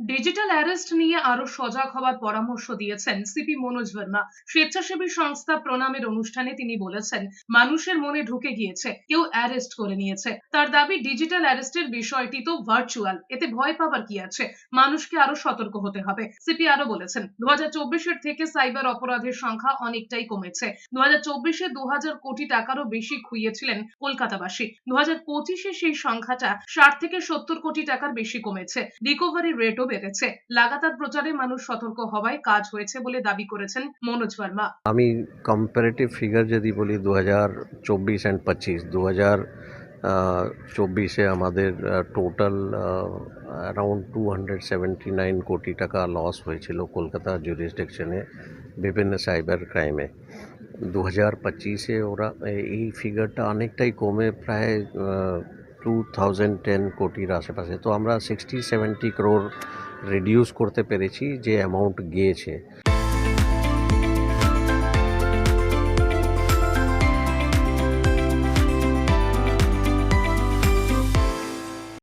Digital arrest নিয়ে আরও সজাগ হওয়ার পরামর্শ দিয়েছেন সিপি মনোজ ভার্মা। স্বেচ্ছাসেবী সংস্থা প্রণামের অনুষ্ঠানে তিনি বলেছেন, মানুষের মনে ঢুকে গিয়েছে, কেউ অ্যারেস্ট করে নিয়েছে। তার দাবি ডিজিটাল অ্যারেস্টের বিষয়টি তো ভার্চুয়াল এতে ভয় পাবার কি আছে? মানুষকে আরও সতর্ক হতে হবে। সিপি আরও বলেছেন দু চব্বিশের থেকে সাইবার অপরাধের সংখ্যা অনেকটাই কমেছে। দু হাজার চব্বিশে দু হাজার কোটি টাকারও বেশি খুইয়েছিলেন কলকাতাবাসী। দু হাজার পঁচিশে সেই সংখ্যাটা ষাট থেকে সত্তর কোটি টাকার বেশি কমেছে। রিকভারি রেটও বেড়েছে। লাগাতার প্রচারে মানুষ সতর্ক হওয়ায় কাজ হয়েছে বলে দাবি করেছেন মনোজ ভার্মা। আমি কম্পারেটিভ ফিগার যদি বলি দু হাজার চব্বিশ অ্যান্ড পঁচিশ। দু হাজার চব্বিশে আমাদের total around two hundred seventy nine crore টাকা লস হয়েছিল কলকাতা জুরিসডিকশনে বিভিন্ন সাইবার ক্রাইমে দু হাজার পঁচিশে ওরা, এই ফিগারটা অনেকটাই কমে, প্রায় টু থাউজেন্ড টেন কোটির আশেপাশে। তো আমরা সিক্সটি সেভেন্টি ক্রোর রিডিউস করতে পেরেছি যে অ্যামাউন্ট গিয়েছে।